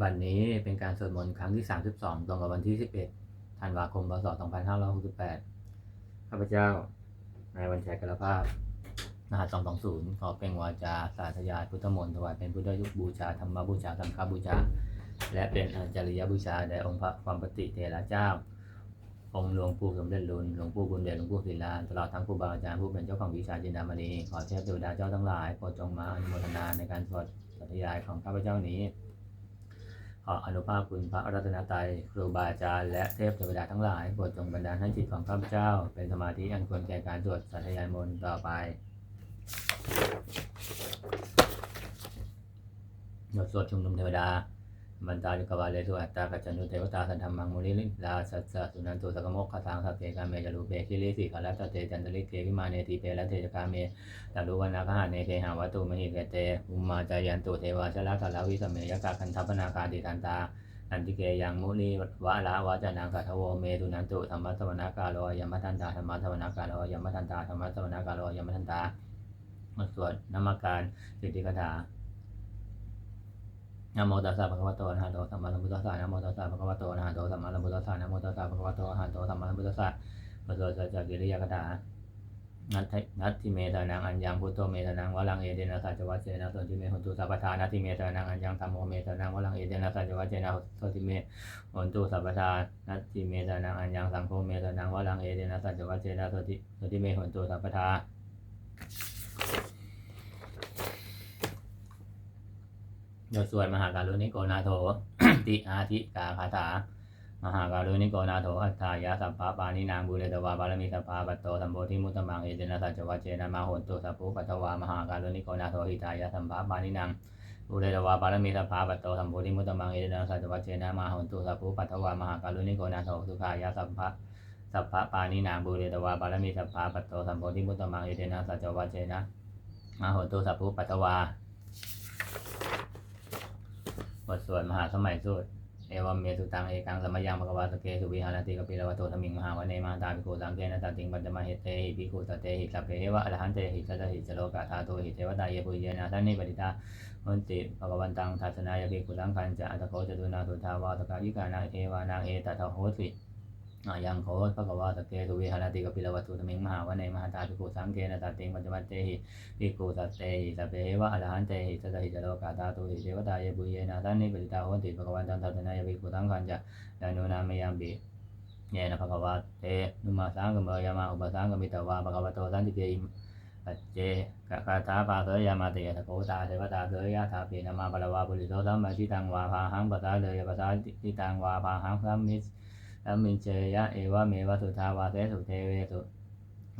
บัดนนี้เป็นการสวดมนต์ครั้งที่ 32 ตรงกับวันที่ 11 ธันวาคม พศ 2568 ข้าพเจ้า นายวันชัยกรภาพรหัส220 ขอเป็นวาจาสาธยายพุทธมนต์ถวายเป็นพุทธยุบูชา ธรรมบูชา สังฆบูชา และเป็นอาจาริยบูชาแด่องค์พระความปฏิเทระเจ้า องค์หลวงปู่สมเด็จลุนหลวงปู่บุญเดชหลวงปู่ศิลาตลอดทั้งครูบาอาจารย์ผู้เป็นเจ้าของวิชาจินดามณีขอเทพเทวดาเจ้าทั้งหลายโปรดจงมาอนุโมทนาในการสวดสาธยายของข้าพเจ้านี้ ขออนุภาพคุณพระรัตนตรัยครูบาอาจารย์และเทพเทวดาทั้งหลายโปรดจงบันดาลให้จิตของข้าพเจ้า เป็นสมาธิอันควรแก่การสวดสัตยายมนต์ต่อไปบทสวดชุมนุมเทวดา บรรดาจุกวาเลสุอัตตากัจจนุเทวตาสันธรรมังมุนิลิลาสัสสะสุนันตุสกโมกขะทางสัพเพกาเมจรูเปคิริสิขลัตเตจันตลิเกวิมาเนติเปและเทจกาเมตารุวันนาคหาเนเทหาวัตุมหิเกเตอุมมาจายันตุเทวาชละกาลาวิสเมยกาคันทัปนาคาติทันตาอันติเกยังมุนีวะละวะจานังกัทโวเมตุนันตุธรรมะสวนากาโลยมทันตาธรรมะสวนากาโลยมทันตาธรรมะสวนากาโลยมทันตาสวดนามการสิทธิกถา นะโมตัสสะภะคะวะโตอะระหะโตสัมมาสัมพุทธัสสะนะโมตัสสะภะคะวะโตอะระหะโตสัมมาสัมพุทธัสสะนะโมตัสสะภะคะวะโตอะระหะโตสัมมาสัมพุทธัสสะปะโสสัจจกิริยกถานัตถินัตถิเมตานังอัญญังพุทโธเมตานังวะลังเอเดนะสัจวัจเจนะโสติเมหุตุสัพพทานัตถิเมตานังอัญญังธัมโมเมตานังวะลังเอเดนะสัจวัจเจนะโสติเมหุตุสัพพทานัตถิเมตานังอัญญังสังโฆเมตานังวะลังเอเดนะสัจวัจเจนะโสติโสติเมหุตุสัพพทา โยส่วนมหาการุณิโกนาโถ ติอาทิกาคาถามหาการุณิโกนาโถอัตถายะสัพพะปานินางบุเรตวาบารมีสัพพะปัตโตสัมโพธิมุตตมังเอเจนะสัจวัจเจนะมาโหนตุสัพพุปัตวามหาการุณิโกนาโถหิตายะสัมภะปานินางบุเรตวาบารมีสัพพะปัตโตสัมโพธิมุตตมังเอเจนะสัจวัจเจนะมาโหนตุสัพพุปัตวามหาการุณิโกนาโถสุขายะสัพพะสัพพะปานินางบุเรตวาบารมีสัพพะปัตโตสัมโพธิมุตตมังเอเจนะสัจวัจเจนะมาโหนตุสัพพุปัตวา บทสวดมหาสมัยสูตรเอวามเมสุตังเอกังสมยังภควาสเกสุวิหารติกปิลวัตโตธมิงมหาวเนมาตาภิกขุสังเกนะตาติงปัจจมาเหตเตหิภิกขุสเตหิสัพเพเอวะอรหันเตหิสัตหิจโลกาธาโตหิเทวตาเยปุเยนะทันนิปติตาหุนติภกวันตังทัศนายภิกขุสังคันจะอัตโกจตุนาสุทาวาตกายิกานาเทวานาเอตตะโหสิ ยังโคภควาสเกสุวิหารติกปิลวัตโตมิงมหาวเนมหาตาภิกขุสังเกนะตาติงปัจจมาเตหิภิกขุสัตเตหิสัพเพวะอรหันเตหิสัตหิจโลกาธาโตหิเทวตาเยปุเยนะทันนิปติตาโหุนติภกวันตังทัศนายภิกขุสังคันจะยานุนามยังบิเยนะภะคะวะเตนุมาสังกมยามาอุปสังกมิตวาภะคะวะโตสันติเกอิมปัจเจกะคาถาปาเสยามาเตยะโกตาเทวตาเสยะถาเปนะมาปะละวาปุริโสสัมมาชิตังวาภาหังปัสาเลยปัสาทิตังวาภาหังสัมมิส มมิเจยะเอวะเมวะสุทาวาเสสุเทเวสุ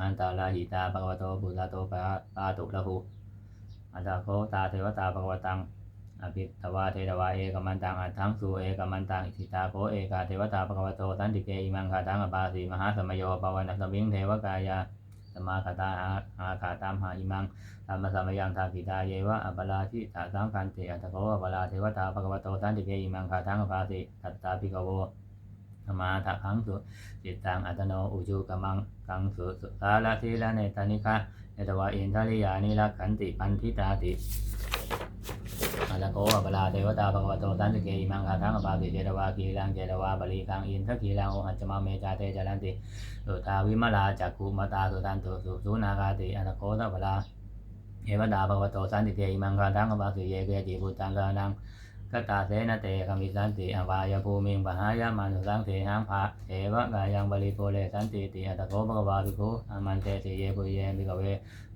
อันตาลาหิตาภะคะวะโตปุระโตปะปาตุละหุอันตาโคตาเทวตาภะคะวะตังอภิตวาเทตวาเอกมันตังอัตถังสูเอกมันตังอิทิตาโคเอกาเทวตาภควโตสันติเกอิมังคาตังอปาสีมหาสมโยปวันตวิงเทวกายาสมาคาตาอาอาคาตามหาอิมังธรรมสมยังทากิตาเยวะอัปลาทิตาสังคันเตอัตโคอัปลาเทวตาภควโตสันติเกอิมังคาตังอปาสีตัตตาภิกโว ธรรมาทักขังสุจิตตังอัตโนอุจุกมังกังสุสุสาลาทีละเนตานิคะเนตวะอินทริยานิรักขันติปันทิตาติอาตโกอปลาเทวตาภควโตสันติเกอิมังคาทังอปาติเจตวากีลังเจตวาบริกังอินทกีลังโอหัจมาเมจาเตจารันติสุทาวิมลาจักขุมตาสุตันตุสุสุนากาติอาตโกตัปลาเทวตาภควโตสันติเกอิมังคาทังอปาติเยเกจิปุตตังกานัง กตาเสนเตกัมิสันติอวายภูมิงปหายามานุสังเทหังภะเทวะกายังบริโภเลสันติติอัตโกภควาภิกขุอามันเตติเยปุเยภิกขเว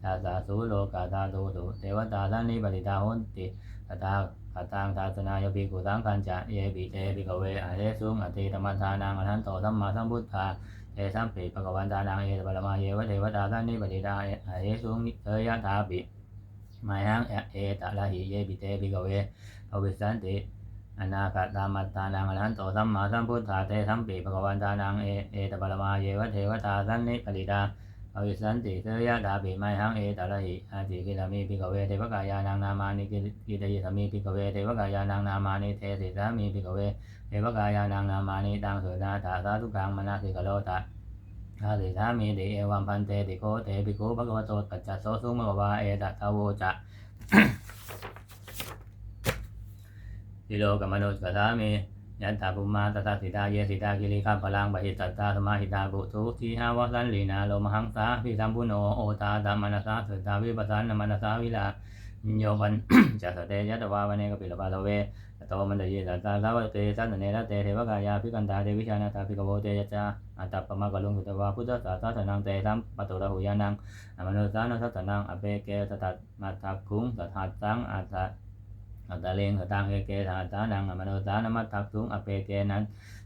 ตาสาสุโลกาตาตุสุเทวตาสันนิปติตาหุนติตถาคตังทัศนายภิกขุสังคัญจะเยปิเตภิกขเวอเทสุงอติธรรมทานังอรหันโตสัมมาสัมพุทธาเตสัมปิภะวันตานังเอตปรมาเยวะเทวตาสันนิปติตาอเทสุงเทยะถาปิ มายังเอตละหิเยปิเตภิกเวภวิสันติอนาคตามัตตานังอรหันโตสัมมาสัมพุทธาเตสัมปิภะควันตานังเอเอตปรมาเยวะเทวตาสันนิปติตาอวิสันติเสยดาปิไมหังเอตระหิอาติกิลามิภิกเวเทวกายานังนามานิกิเตยิสมิภิกเวเทวกายานังนามานิเทสิสามิภิกเวเทวกายานังนามานิตังสุนาถาสาธุกังมนาสิกโลตะ อาติสามิติเอวัมพันเตติโกเตภิกขุภะคะวะโตปัจจโสสุมะวะเอตตะโวจะสิโลกมนุสกสามียันตาปุมาตตาสิตาเยสิตากิริข้าพลังบหิตตตาสมาหิตาบุทุทีหาวสันลีนาโลมหังสาพิสัมพุโนโอตาตามมนัสสาสุตาวิปัสสนมนัสสาวิลา โยวันจัสเตยัตวาวันเนกปิลปาโลเวตโตมันเดยตัตตาสาวเตสันเนรเตเทวกายาพิกันตาเทวิชานาตาพิกโวเตยจาอัตตปมากลุงสุตวาพุทธสาสาสนังเตสัมปตุระหุยานังอมนุสานัสสนังอเปเกสตัตมัตถคุงสัทัสสังอัตตะ อัตตาเลงสตังเอเกสาตานังอมโนสานมัตถักทุงอเปเกนัน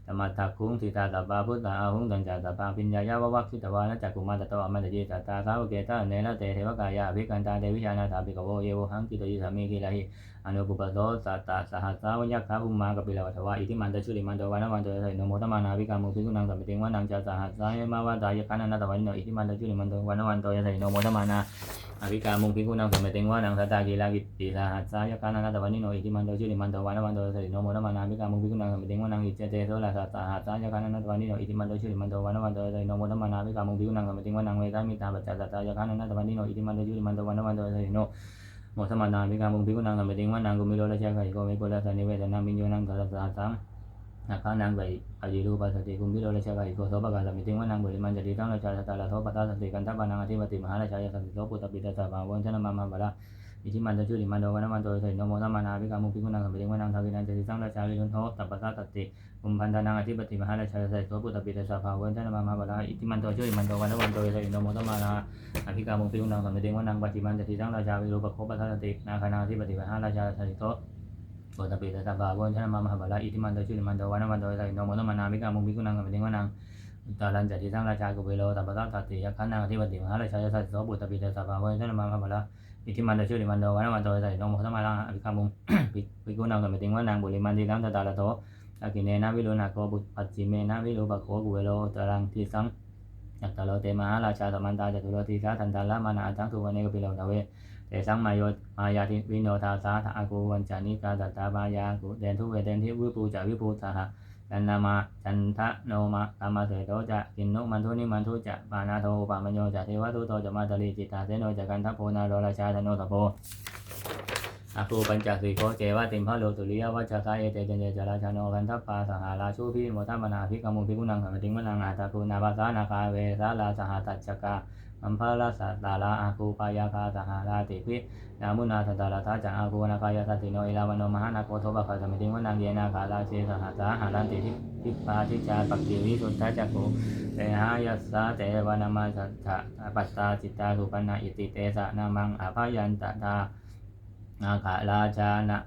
ธรรมทักคุงทิตาตบาพุทธาอาหุงตัญจาตบาปิญญายาววัคคิตวานะจักกุมาตโตอมัตติตาตาสาวเกตาเนนะเตเทวกายาภิกันตาเดวิชานาถาภิกโวเยวหังกิตยิสามิกิลาหิอนุปุปโตสัตตาสหัสสาวัญญคาอุมมากปิลวัตวาอิทิมันตชุลิมันโตวานะวันโตไสโนโมตมานาภิกามุภิกุนังสัมปิติงวานังจาสหัสสายมาวาตายคานันตวันโนอิทิมันตชุลิมันตวานะวันตไนโมตมานา อภิกามุงพิกุนังสมเติงวานังสัตตากีลากิติสาหัสสายกานานาตวันนิโนอิทิมันโตชิริมันโตวานะวันโตสิโนโมนะมานาภิกามุงพิกุนังสมเติงวานังอิเจเตโสลาสัตตาหัสสายกานานาตวันนิโนอิทิมันโตชิริมันโตวานะวันโตสิโนโมนะมานาภิกามุงพิกุนังสมเติงวานังเวทามิตาปัจจัตตายกานานาตวันนิโนอิทิมันโตชิริมันโตวานะวันโตสิโนโมสมานาภิกามุงพิกุนังสมเติงวานังกุมิโลละเชกะอิโกเมปุระสานิเวทนามิโยนังกัสสะสัง นาคานังไบอายุรูปัสสติกุมพิโรเลชะกาอิโกโสปะกาสมิติงวานังบุริมันจติตังราชาสตาลาโทปตาสติกันทัปานังอธิปติมหาราชายสันติโสปุตตปิตาสะภาวันชนะมามาบาลาอิทิมันจะชุลิมันโดวันมันโตใส่นโมตัมมานาภิกามุภิกุนังสมิติงวานังทาวินันจติสังราชาลิลุนโทตัปปะสะตติกุมพันธานังอธิปติมหาราชายสันติโสปุตตปิตาสะภาวันชนะมามาบาลาอิทิมันโตชุลิมันโดวันมันโตใส่นโมตัมมานาอภิกามุภิกุนังสมิติงวานังปัจจิมันจติสังราชาวิรูปโคปะสะตตินาคานังอธิปติมหาราชายสันติโส โอตปิตตาบาวนชนะมามหาบาลาอิทิมันโตชุลิมันโตวานะมันโตไสโนโมโนมานามิกามุงมิกุนังกัมปิงวานังตาลันจัติสังราชากุเบโลตัปปะตัตติยคันนังอธิปติมหาราชายสัสโสบุตตปิตตาบาวนชนะมามหาบาลาอิทิมันโตชุลิมันโตวานะมันโตไสโนโมโนมานามิกามุงปิกุนังกัมปิงวานังบุริมันติกัมตตาลโตอากิเนนะวิโลนาโกบุปัจจิเมนะวิโลปะโคกุเบโลตาลังทิสังยัตตโลเตมหาราชาสมันตาจตุโลติสาทันตาลมานาจังสุวรรณกปิโลตาเว เตสังมายโยมายาทิวิโนทาสาทากูวันจานิกาตัตตาบายากูเดนทุเวเดนทิวิปูจาวิปูสหะจันนามาจันทะโนมะตามาเสโตจะกินนุมันทุนิมันทุจะปานาโทปามโยจะเทวทุโตจะมาตลีจิตตาเสโนจะกันทัพโพนาโรราชาธโนตโพ อาคูปัญจสีโคเจวะติมพะโลตุลิยวัชชาเอเตเจเนจราชาโนกันทัพปาสหาราชูพิโมทัมนาภิกมุภิกุนังสมติงมนังอาตาคูนาภาสานาคาเวสาลาสหตัจจกาอัมพาลาสัตตาลาอาคูปายาคาสหาราติพินามุนาสตาลาทาจังอาคูนาคายาสติโนอิลาวโนมหานาโคโทบะคาสมิติงวนังเยนาคาลาเชสหาสาหารันติทิทิปาทิจาปักกิวิสุทธาจักขุเตหายัสสาเตวนามาสัทธะปัสตาจิตตาสุปันนาอิติเตสะนามังอภายันตตา นาคาราชานะ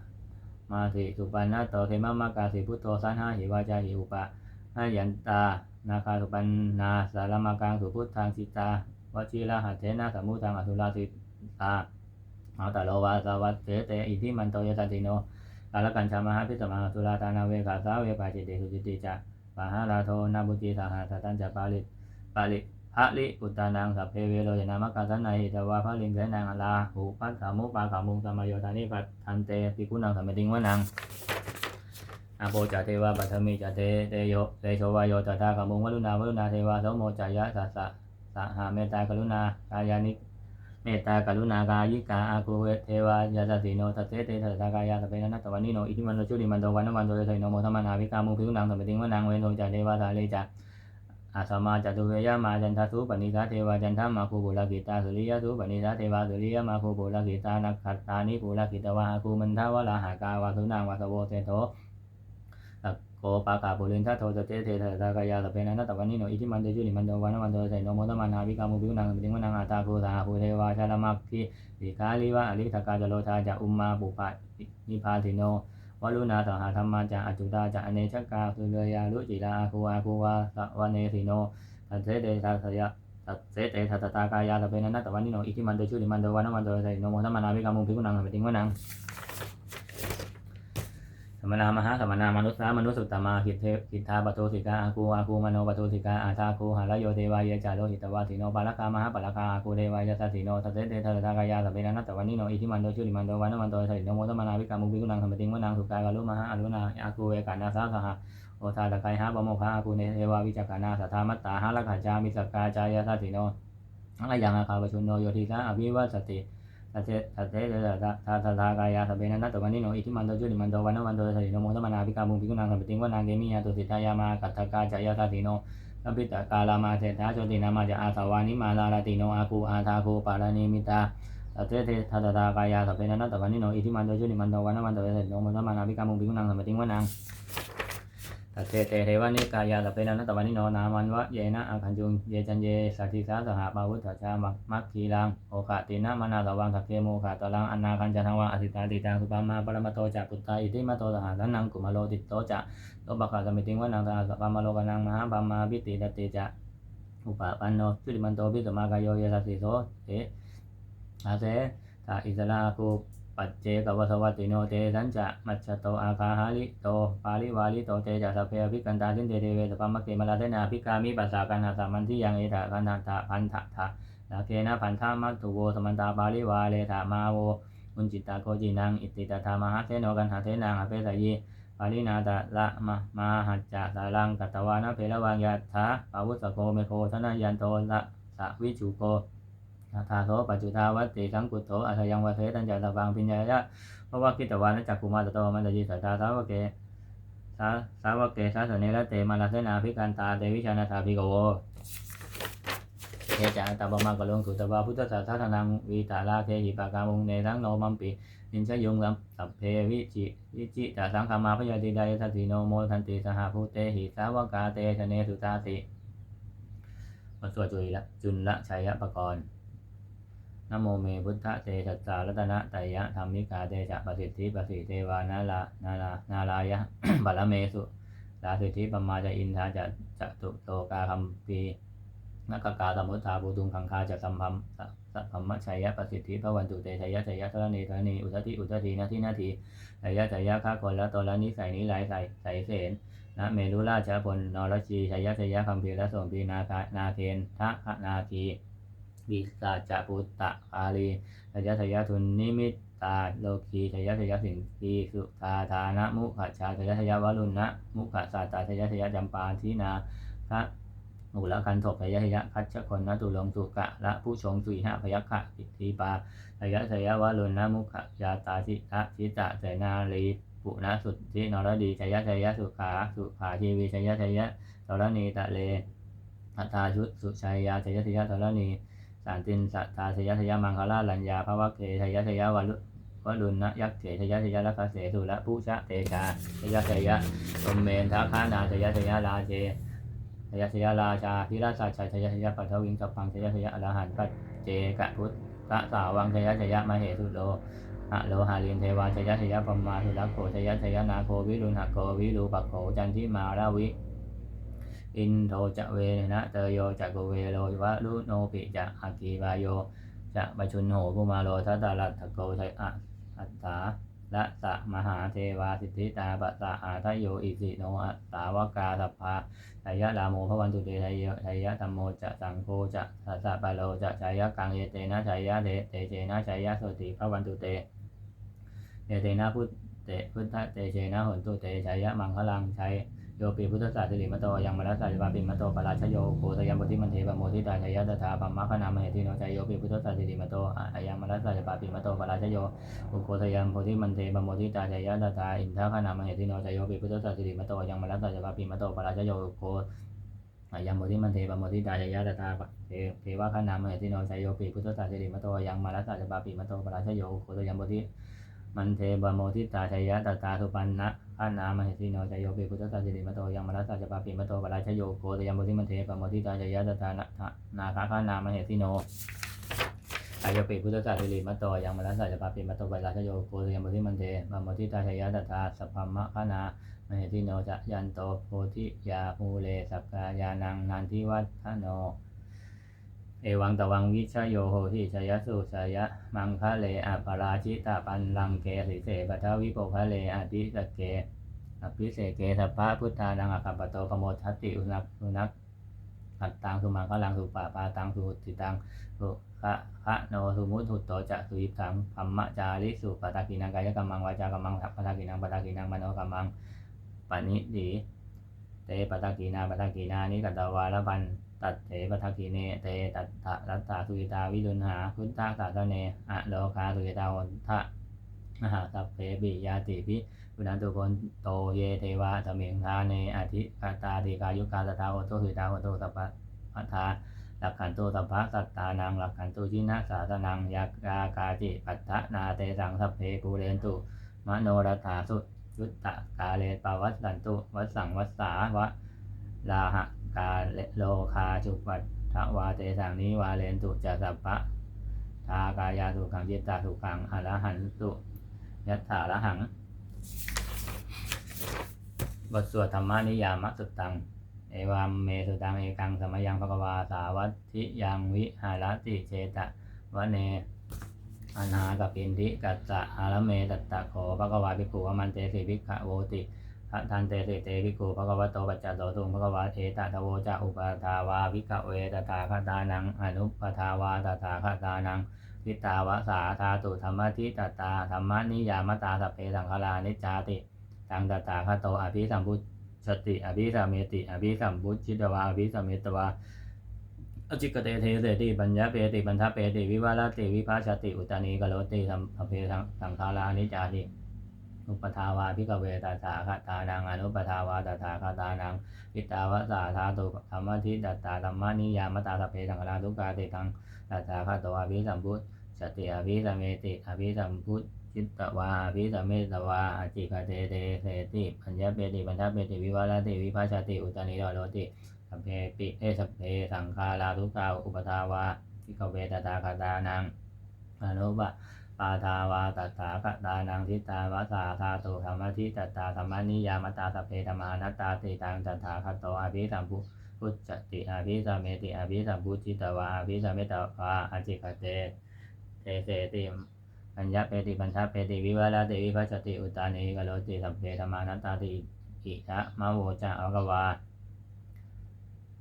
มาสิสุปันนาโตเทมะมะกาสิพุทโธสันหาหิวาจาหิอุปะหายันตา นาคาสุปันนาสารมากังสุพุทธังจิตาวชิระหัตเถนะสมุทังอสุราสิตาเอาตาโลวาสาวัตเถเตอิทิมันโตยตันติโนกาลกันชามหาพิสมาสุราตานาเวกาสาเวปาจิตติสุจิติจะปะหาราโทนาบุจิสาหาสตันจะปาลิปาลิ พระลิอุตานังสัพเพเวโรยนามกาสนในหิตวาพระลิงเสนังอลาหูปัสสามุปาขามุงสมายโยธานิปัตทันเตปิกุนังสมมติงวนังอาโปจะเทวาปัทมิจะเตเตโยเตโชวายโยตถาขามุงวลุณาวลุณาเทวาสมโมจายะสัสสะสหาเมตตากรุณากายานิเมตตากรุณากายิกาอาคูเวเทวายาสติโนทัตเตเตทัตตากายาสเปนันตวันนิโนอิทิมันโนชุลิมันโตวันนวันโตเตโนโมธรรมนาวิกามุพิวนังสมติงวนังเวนโทจาเทวาสาเลจา อาสมาจตุเวยามาจันทสุปนิสาเทวาจันทมาคูบุลกิตาสุริยสุปนิสาเทวาสุริยมาคูบุลกิตานักขัตตานิปุลกิตวาคูมันทาวลาหากาวาสุนางวาสโวเตโตโกปากาปุรินทัตโทสเตเทเทตากายาสเปนันตวันนิโนอิทิมันเตชุลิมันโตวันวันโตไสโนโมตมานาวิกามุปิวนังปิงวนังอาตาคูสาภูเทวาชาลมักขีสิกาลิวะอริทกาจโลทาจะอุมมาปุปะนิพาติโน วลุนาสหธรรมาจะอจุตาจะอเนชกาสุเรยาลุจิลาอาคูอาคูวาสวเนสิโนตัเสเตทัสยะตัดเสเตทัตตากายาสเปนนัตตวันนิโนอิทิมันเตชุติมันโตวันนวันโตไสโนโมตมานาวิกามุปิวนังปิงวนัง มนามหาสมนามนุษย์สามนุสุตตมาหิตเทหิทาปโตสิกาอาคูอาคูมโนปโตสิกาอาชาคูหาลโยเทวายจาโลหิตวาสิโนปาลกามหาปาลกาอาคูเทวายสัสสิโนทัตเตเตทัตตากายาสัพเพนันตวันนิโนอิทิมันโตชุลิมันโตวันนวันโตสัยโนโมตมนาวิกามุปิกุนังธรรมติงวนังสุกายาลุมหาอรุณาอาคูเวกานาสาสหะโอทาตะไคหาบโมคาอาคูเนเทวาวิจักานาสัทธามัตตาหาลกขาจามิสกกาจายาสัสสิโนอะไรยังอาคาปชุนโนโยทิสาอภิวัสติ ทัเตทัเตเตตะทาทาทากายาสเปนันตตวันนิโนอิทิมันโตจุลิมันโตวันโนวันโตสติโนโมทมนาภิกามุงภิกุนังสัมปติงวนางเกมิยาตุสิทายามากัตถกาจายาสาติโนสัมปิตกาลามาเศธาโชตินามาจะอาสาวานิมาลาลาติโนอาคูอาทาคูปารานิมิตาทัเตเตทัตตากายาสเปนันตตวันนิโนอิทิมันโตจุลิมันโตวันโนวันโตสติโนโมทมนาภิกามุงภิกุนังสัมปติงวนาง ตัเตเตเทวานิกายาตเปนันตวันนิโนนามันวะเยนะอาคันจุงเยจันเยสัตติสาสหปาวุฒชามักคีลังโอคะตินะมนาตวังสักเกโมคะตลังอนนาคันจันทวังอสิตาติตังสุปามาปรมโตจะปุตตาอิติมาโตสหานังกุมโลติโตจะโตบะคะสมิติงวนังสหสปามาโลกนังมหาปามาบิติตติจะอุปปันโนจุลิมันโตบิสมากายโยเยสัสสิโสเตอาเสตาอิสราคู ปัจเจกวสวัตติโนเตสัญจะมัจฉโตอาคาหาลิโตปาลิวาลิโตเตจะสเพอภิกันตาสินเตเทเวสปัมมะเกมลาเทนาภิกามิปัสสากันหาสามันที่ยังเอตะกันหาตะพันธะทะลาเกนะพันธามัตตุโวสมันตาปาลิวาเลธามาโวมุนจิตตาโคจินังอิติตถามหาเทโนกันหาเทนังอเปสยีปาลินาตะละมะมาหัจจะสารังกัตวานะเพลวังยาทาปาวุสโกเมโคธนายันโตละสะวิจุโก ทาโสปัจจุทาวัตติสังกุตโตอัทยังวะเทตัญจตะบังพิญญายะเพราะว่ากิตวานะจักกุมาตโตมันจะยิสัตตาสาวกเกสาสาวเกสาสเนรเตมาลาเสนาภิกันตาเตวิชานาถาภิกโวเทจาตาบมากลงสุตวาพุทธศาสนานังวีตาลาเคหิปากามุงเนรังโนมัมปินินชยุงสัมสัพเพวิจิวิจิตาสังคามาพยาติไดทัตติโนโมทันติสหภูเตหิสาวกาเตชเนสุตาติมาสวดจุลละจุลละชัยปกรณ์ นโมเมพุทธเตชัสสารัตนะไตยะธรรมิกาเตจะประสิทธิประสิเทวานาลานาลานาลายะบาลเมสุลาสิทธิปมาจะอินทาจะจะตุโตกาคัมปีนักกาสมุทธาบูตุงคังคาจะสัมพัมสัพพมชัยยะประสิทธิพระวันตุเตชัยยะชัยยะทรณีทรณีอุทติอุทตินาทีนาทีชัยยะชัยยะข้าคนละตนละนิสัยนิลายใส่ใส่เสนนะเมรุราชพลนรชีชัยยะชัยยะคัมภีและสมปีนาคานาเทนทะนาคี วิสาจะปุตตะอาลีชยชยทุนนิมิตตาโลกีชยชยสิงคีสุตาธานะมุขชาชยชยวรุณนะมุขสาตาชยชยจำปาทินาพระอุละคันถกชยชยคัชคนนตุลงสุกะละผู้ชงสุยหะพยัคขะอิทธิปาชยชยวรุณนะมุขยาตาชิตะชิตะเสนาลีปุณสุทธินรดีชยชยสุขาสุขาชีวีชยชยตรณีตะเลอัตตาชุดสุชัยยาชยชยตรณี สารตินสัทธาชยชยมังคลาลัญญาภวะเกชยชยวัลุวลุณนะยักษ์เถชยชยลักขเสสุละผู้ชะเตชาชยชยตมเมนทัคานาชยชยลาเจชยชยราชาพิราชาชัยชยชยปัทวิงสปังชยชยอรหันต์ปัจเจกะพุทธสาวังชยชยมเหสุโลอะโลหาลินเทวาชยชยปมาสุรักโขชยชยนาโควิรุณหโควิรูปักโขจันทิมาราวิ อินโทจะเวนะเตโยจะโกเวโลวะลุโนปิจะอากีวายโยจะปชุนโหกุมาโลทัตตาลัตถโกชัยอะอัตถาละสะมหาเทวาสิทธิตาปะสะอาทโยอิสิโนอัตตาวกาสัพพาชัยะรามโมพระวันตุเตชัยะชัยะธรรมโมจะสังโฆจะสัสสะปะโลจะชัยะกังเยเตนะชัยะเตเตเจนะชัยะโสติพระวันตุเตเยเตนะพุทธเตพุทธเตเชนะหนตุเตชัยยะมังคลังชัย โยปีพุทธศาสนิมโตยังมรัสสาริวาปิมโตปราชโยโคตยัมปติมันเทปโมทิตาชยตถาปัมมะขนามเหติโนใจโยปีพุทธศาสนิมโตอายังมรัสสาริวาปิมโตปราชโยโคตยัมปติมันเทปโมทิตาชยตถาอินทขนามเหติโนใจโยปีพุทธศาสนิมโตยังมรัสสาริวาปิมโตปราชโยโคอายังปติมันเทปโมทิตาชยตถาเทวะขนามเหติโนใจโยปีพุทธศาสนิมโตยังมรัสสาริวาปิมโตปราชโยโคตยัมปติมันเทบโมทิตาชยยะตตาสุปันนะ อันนามเหติโนชัยโยปิพุทธสัจจิมโตยังมรัสสะจปาปิมโตปราชโยโคตยัมโมทิมันเทปโมทิตาชัยยะตตานะนาคาคานามเหติโนชัยโยปิพุทธสัจจิมโตยังมรัสสะจปาปิมโตปราชโยโคตยัมโมทิมันเทปโมทิตาชัยยะตตาสัพพมะคานามเหติโนจะยันโตโพธิยาภูเลสักกายานังนันทิวัฒโน เอวังตวังวิชโยโหทิชยสุชยะมังคะเลอปาราชิตาปันลังเกสิเสปัทวิโปคะเลอติสเกอภิเสเกสัพพะพุทธานังอคัปโตกโมทัตติอุนักอุนักอัตตังสุมังคะลังสุปาปาตังสุติตังสุคะคะโนสุมุตุโตจะสุยิตังพัมมะจาริสุปตากินังกายกรรมังวาจากรรมังสัพพตากินังปตากินังมโนกรรมังปณิดีเตปตากีนาปตากีนานิกัตตวาละพัน ตัดเถปทักขีเนเตตัตถะรัตตาสุกิตาวิรุณหาพุทธะตาตะเนอะโลคาสุกิตาวันทะมหาสัพเพปิยาติพิปุนันตุคนโตเยเทวาสมิงทาเนอธิกาตาติกายุกาตตาโอโตสุตาโอโตสัพพะพัทธาหลักขันโตสัพพะสัตตานังหลักขันโตชินะสาสนังยากากาจิปัตถนาเตสังสัพเพปูเรนตุมโนรัฐาสุยุตตะกาเลปวัสสันตุวัสสังวัสสาวะลาหะ กาเลโลคาจุปัตถวาเตสังนิวาเลนตุจัสสปะทากายาสุขังจิตาสุขังอรหันตุยัตถาระหัง บทสวดธรรมนิยามสุตัง เอวามเมสุตังเอกังสมยังภควาสาวัตถิยังวิหารติเชตะวะเนอนาคปินทิกัสสะอารเมตตะโขภควาภิกขุวมันเตสิภิกขโวติ พระทันเตสิเตภิกขุภควโตปัจจโตตุงภควาเอตตะโวจะอุปทาวาภิกขเวตถาคตานังอนุปทาวาตถาคตานังทิตาวสาธาตุธรรมทิตตาธรรมนิยามตาสัพเพสังฆลานิจาติตังตถาคโตอภิสัมพุชติอภิสัมเมติอภิสัมพุชิตวาอภิสัมเมตวาอจิกเตเทเสติปัญญาเปติปัญทเปติวิวาลติวิภาชติอุตานีกโลติสัมเพสังฆาลานิจจาติ อุปทาวาพิกเวตถาคตานังอนุปทาวาตถาคตานังพิตาวสาธาตุธรรมทิตตาธรรมนิยามตาสเพสังฆราทุกาติทังตถาคตวาภิสัมพุทธสติอภิสัมเมติอภิสัมพุทธจิตตวาอภิสัมเมตวาอจิกเตเตเสติปัญญาเปติปัญญาเปติวิวาลติวิภาชติอุตานิโรโรติสัพเพปิเอสัพเพสังฆาราทุกาอุปทาวาพิกเวตถาคตานังอนุป ปาทาวาตถาคตานังทิตาวาสาธาโตธรรมทิตตาธรรมนิยามตาสพเพธรรมานัตตาติตังตถาคตโตอภิสัมพุพุทธติอภิสัมเมติอภิสัมพุจิตวาอภิสัมเมตวาอจิกเตเตเสติปัญญาเปติปัญชาเปติวิวาลาติวิภัชติอุตานิกโลติสัพเพธรรมานัตตาติอิทะมะโวจะอกวา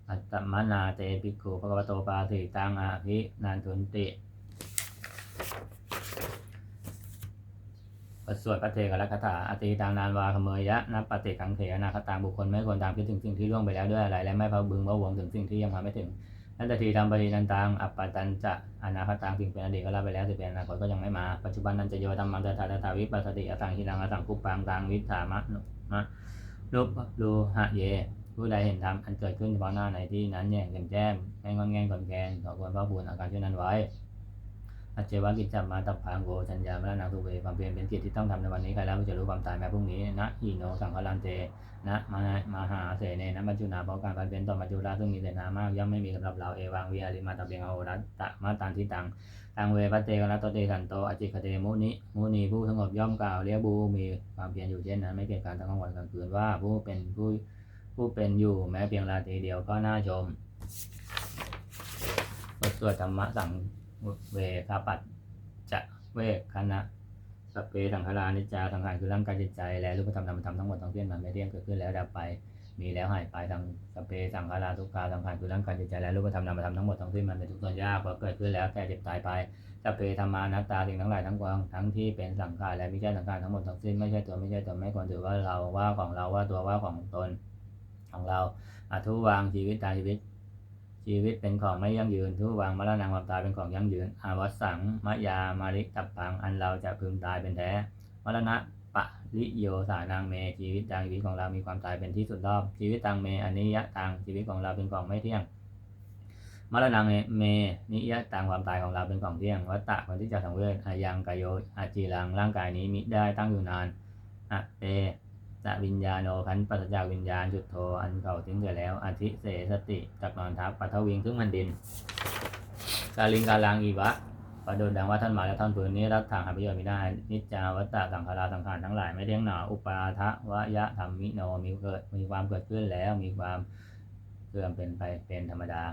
อัตตมนาเตภิกขุภควโตปาสิตังอภินันทุนติ บทสวดพระเทกรักถาอติตังนานวาขเมยยะนับปฏิกังเถนาคตางบุคคลไม่ควรตามคิดถึงสิ่งที่ล่วงไปแล้วด้วยอะไร และไม่พะบึงพะวงถึงสิ่งที่ยังมาไม่ถึงนันตทีทำปฏินันตังอัปปตันจะอนาคตังสิ่งเป็นอดีตก็ลาไปแล้วสิ่งเป็นอนาคตก็ยังไม่มา ปัจจุบันนันจะโยธรรมังตถาตถาวิปัสสติอสังหินังอสังคุปปังตังวิถามะนุมะรูปรูหะเยผู้ใดเห็นธรรมอันเกิดขึ้นเฉพาะหน้าในที่นั้นแย่งแจ่มแจ้งไม่งอนแงงก่อนแกนขอควรพระบุญอาการเช่นนั้นไว้ อาเจวะกิจจมาตับพังโกชัญญามรณะทุเวความเพียรเป็นกิจที่ต้องทำในวันนี้ใครแล้วจะรู้ความตายแม้พรุ่งนี้นะอีโนสังฆลันเตนะมามาหาเสเนนะมัจจุนาเพราะการพันเป็นต่อมัจจุราซึ่งมีเสนามากย่อมไม่มีสำหรับเราเอวังวิอาริมาตะเบียงโอรัตตะมาตันทิตังตังเวพัตเตกรัตโตเตสันโตอจิคเตมุนิมุนีผู้สงบย่อมกล่าวเรียบูมีความเพียรอยู่เช่นนั้นไม่เกี่ยวกันทั้งกลางวันกลางคืนว่าผู้เป็นผู้ผู้เป็นอยู่แม้เพียงราตรีเดียวก็น่าชมบทสวดธรรมะสัง เวคาปัตจะเวกคณะสพเพสังขารานิจจาสังขารคือร่างกายจิตใจ และรูปธรรมนามธรรมทั้งหมดทั้งสิ้นมันไม่เที่ยงเกิดขึ้นแล้วดับไป มีแล้วหายไปทั้งสพเพสังขาราทุกขาสังขารคือร่างกายจิตใจและรูปธรรมนามธรรมทั้งหมดทั้งสิ้นมันเป็นทุกข์ทนยากเพราะเกิดขึ้นแล้วแก่เจ็บตายไปสพเพธรรมานัตตาสิ่งทั้งหลายทั้งปวงทั้งที่เป็นสังขารและไม่ใช่สังขารทั้งหมดทั้งสิ้นไม่ใช่ตัวไม่ใช่ตนไม่ควรถือว่าเราว่าของเราว่าตัวว่าของตนของเราอทุวางชีวิตตายชีวิต ชีวิตเป็นของไม่ยั่งยืนทุวางมรณะความตายเป็นของยั่งยืน อาวสังมะยามาริตับปังอันเราจะพึงตายเป็นแท้มรณะปะลิโยสานังเมชีวิตตังชีวิตของเรามีความตายเป็นที่สุดรอบ ชีวิตตังเมอนิยะตังชีวิตของเราเป็นของไม่เที่ยงมรณะเมเมนิยะตังความตายของเราเป็นของเที่ยงวัตตะคนที่จะสังเวชอายังกายโยอาจีรังร่างกายนี้มิได้ตั้งอยู่นานอะเต สวิญญาโนขันปัสสจากวิญญาณจุดโทอันเก่าทิ้งเสียแล้วอธิเสสติจักนอนทับปัทวิงซึ่งมันดินกาลิงกาลังอีวะประโดนดังว่าท่านหมายและท่านปืนนี้รับทางหาประโยชน์ไม่ได้ นิจจาวัตตะสังขาราสังขารทั้งหลายไม่เที่ยงหนาอุปาทะวะยะธรรมิโนมีเกิดมีความเกิดขึ้นแล้วมีความเสื่อมเป็นไปเป็นธรรมดา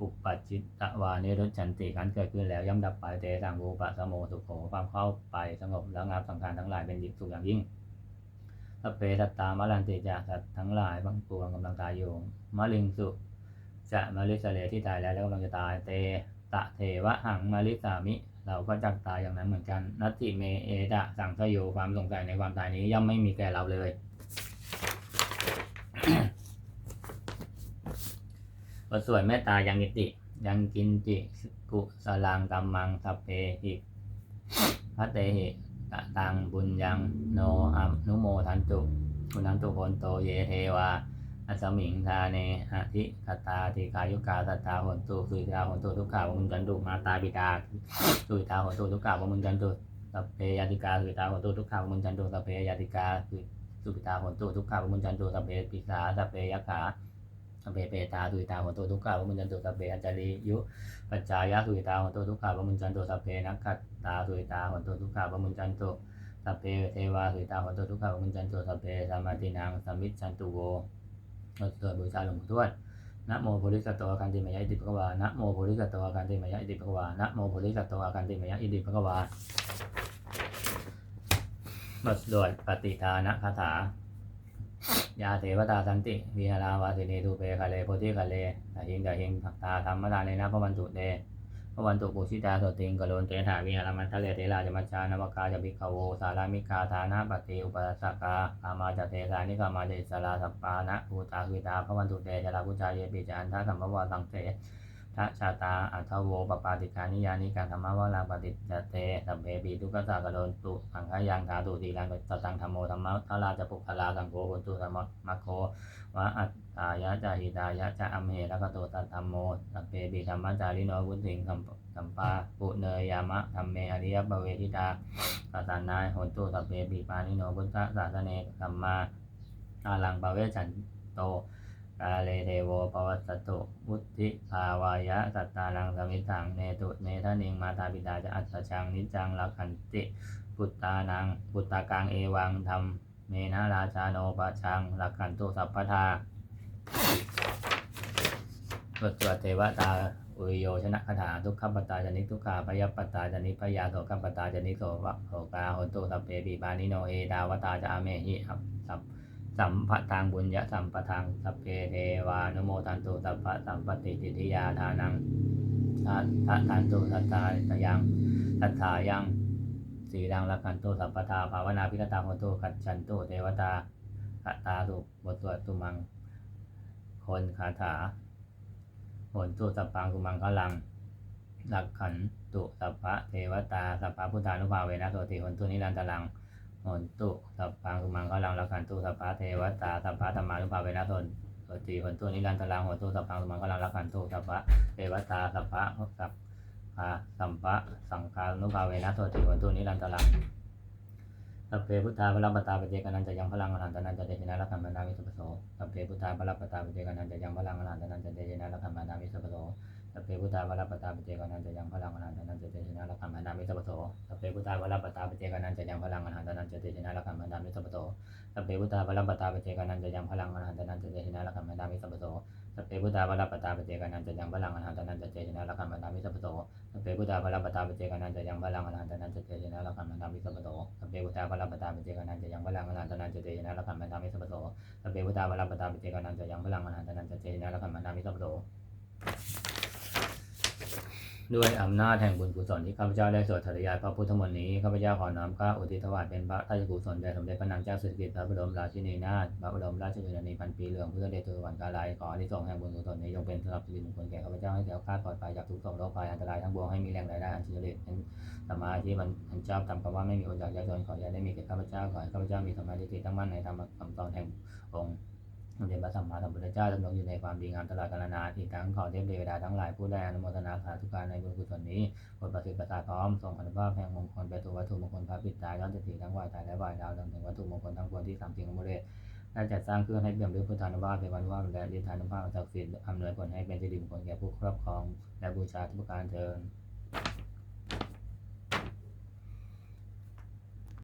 อุปปัจิตวานิรุชันติการเกิดขึ้นแล้วย่อมดับไปเตสังรูปะสโมสุโขความเข้าไปสงบแล้วงับสังขารทั้งหลายเป็นสุขอย่างยิ่ง สเพสัตตามะลันติจาสัตว์ทั้งหลายบางปวงกำลังตายอยู่มะลิงสุจะมาลิสเลที่ตายแล้วแล้วกำลังจะตายเตตะเทวะหังมาลิสามิ เราก็จักตายอย่างนั้นเหมือนกันนัตติเมเอดะสังสโยความสงสัยในความตายนี้ย่อมไม่มีแก่เราเลยบทสวดเมตตายังกิติ ยังกินจิกุสลังกัมมังสัพเพหิพัตเตหิ กะตังบุญยังโนอัมนุโมทันตุคุณันตุโคนโตเยเทวาอัสมิงทาเนหะทิคตาติกายุกาสัตตาหนตุสุยตาหนตุทุกขาวุญจันตุมาตาบิดาสุยตาหนตุทุกขาวุญจันตุสัพเพยติกาสุยตาหนตุทุกขาวุญจันตุสัพเพยติกาสุยตาหนตุทุกขาวุญจันตุสัพเพปิสาสัพเพยขา สัพเพเปตาสุยตาโหนตุทุกขาวุจันตุสัพเพอัจจริยุปัจจายะสุยตาโหนตุทุกขาวุจันตุสัพเพนักขัตตาสุยตาโหนตุทุกขาวุจันตุสัพเพเทวาสุยตาโหนตุทุกขาวุจันตุสัพเพสัมมาตินังสัมมิจจันตุโวเราสวดบูชาหลวงปู่ทวดนะโมโพธิสัตว์อาการติมยะอิติภควานะโมโพธิสัตว์อาการติมยะอิติภควานะโมโพธิสัตว์อาการติมยะอิติภควาบทสวดปฏิทานะคาถา ยาเทวตาสันติวิหาราวาสิเนทูเปคาเลโพธิคาเลตาหิงตาหิงผักตาธรรมตาเนนะพระวันตุเตพระวันตุปุชิตาสติงกโลนเตถาวิหารมันทะเลเทราจมัจจานวกาจะพิกาโวสารามิกาทานะปฏิอุปสสกาอามาจเตสานิกามาเจสลาสัปปานะภูตาคือตาพระวันตุเตจลาพุจาเยปิจันทะสัมภวาสังเส ทะชาตาอัทโวปปาติกานิยานิการธรรมวราปฏิจเตสัมเพปีทุกขสากโดนตุสังขยังธาตุตีรังตตังธรรมโมธรรมะทาราจะปุคลาสังโฆโหตุธรรมมะโควะอัตตายะจาหิตายะจะอัมเหระกโตตัตธรรมโมสัพเพปิธรรมจาริโนวุสิงสัมสัมปาปุเนยยามะธรรมเมอริยบเวทิตาสัสานายโหนตุสัพเพปิปานิโนพุทธศาสเนสัมมาอาลังปเวชันโต กาเลเทโวปวัสตุวุธิภาวายะสัตตานังสมิตังเนตุเนทนิงมาตาปิตาจะอัตชังนิจจังลักขันติปุตตานังปุตตากังเอวังธรรมเมนะราชาโนปะชังลักขันตุสัพพทาบทสวดเทวตาอุโยชนะคาถาทุกขปตาจนิทุกขาพยปตาจนิพยาโสขปตาจนิโสวะโสกาโหตุสัพเพปิปานิโนเอดาวตาจะอาเมหิอัปสัพ สัมปทางบุญยะสัมปทางสัพเพเทวานุโมทันตุสัพพะสัมปติติทิยาทานังทัทธทันตุสัตตาตยังทัตถายังสีดังรักขันตุสัพพทาภาวนาพิกตาโหตุขัดฉันตุเทวตาคตาตุบทสวดตุมัง คนคาถาโหนตุสัพพังตุมังคลังรักขันตุสัพพะเทวตาสัพพะพุทธานุภาเวนะโสติโหนตุนิรันตรัง หนตุสัพพังกุมังกลังรักขันตุสัพพะเทวตาสัพพะธรรมานุภาเวนะตนโสติโหนตุนิรันตรังโหนตุสัพพังกุมังกลังรักขันตุสัพพะเทวตาสัพพะสัพพะสัมปะสังฆานุภาเวนะโสติโหนตุนิรันตรังสัพเพพุทธาพระปตาปเจกนันจะยังพลังอรหันตนันจะเดชนะรักขันมานามิสัพพโสสัพเพพุทธาพระปตาปเจกนันจะยังพลังอรหันตนันจะเดชนะรักขันมานามิสัพพโส สเพพุทธาพรปตาปเจกานันจะยังพลังอรหันตนันจะเดชนะรักขันมานามิสัพโสสเพพุทธาพรปตาปเจกานันจะยังพลังอรหันตนันจะเดชนะรักขันมานามิสัพโสสเพพุทธาพรปตาปเจกานันจะยังพลังอรหันตนันจะเจชนะละคัมมานามิสัพโสสเพพุทธาพรปตาปเจกานันจะยังพลังอรหันตนันจะเจชนะละคัมมานามิสัพโสสเพพุทธาพรปตาปเจกานันจะยังพลังอรหันตนันจะเจชนะละคัมมานามิสัพโสสเพพุทธาพรปตาปเจกานันจะยังพลังอรหันตนันจะเจชนะละคัมมานามิสัพโสสเพพุทธาพรปตาปเจกานันจะยังพลังอรหันตนันจะเจชนะละคัมมานามิสัพโส ด้วยอำนาจแห่งบุญกุศลที่ข้าพเจ้าได้สวดถริยายพระพุทธมนต์นี้ข้าพเจ้าขอน้อมข้าอุทิศถวายเป็นพระราชกุศลแด่สมเด็จพระนางเจ้าสิริกิติ์พระบรมราชินีนาถพระบรมราชชนนีพันปีเหลืองเพื่อเดชตุวันกาลายขออานิสงแห่งบุญกุศลนี้จงเป็นสำหรับสิริมงคลแก่ข้าพเจ้าให้แถวคลาดปลอดภัยจากทุกโศกโรคภัยอันตรายทั้งปวงให้มีแรงรายได้อันสุจริตเป็นสมาธิมันอันเจ้าทำคำว่าไม่มีอดอยากยากจนขออย่าได้มีแก่ข้าพเจ้าขอให้ข้าพเจ้ามีสมาธิตั้งมั่นในธรรมคำสอนแห่งองค์ สมเด็จพระสัมมาสัมพุทธเจ้าดำรงอยู่ในความดีงามตลอดกาลนานอีกทั้งขอเทพเทวดาทั้งหลายผู้ได้อนุโมทนาสาธุการในบุญกุศลนี้บทประสิทธิ์ประสาพร้อมทรงอนุภาพแห่งมงคลแปดตัววัตถุมงคลพระปิดตายย้อนจ็ดสีทั้งวายตายและวายดาวรวมถึงวัตถุมงคลทั้งปวงที่สามสิ่งของมุเรศได้จัดสร้างขึ้นให้เปี่ยมด้วยพุทธานุภาพเทวานุภาและฤทธานุภาพอันศักดิ์สิทธิ์อำนวยผลให้เป็นสิริมงคลแก่ผู้ครอบครอง และบูชาทุกการเทิน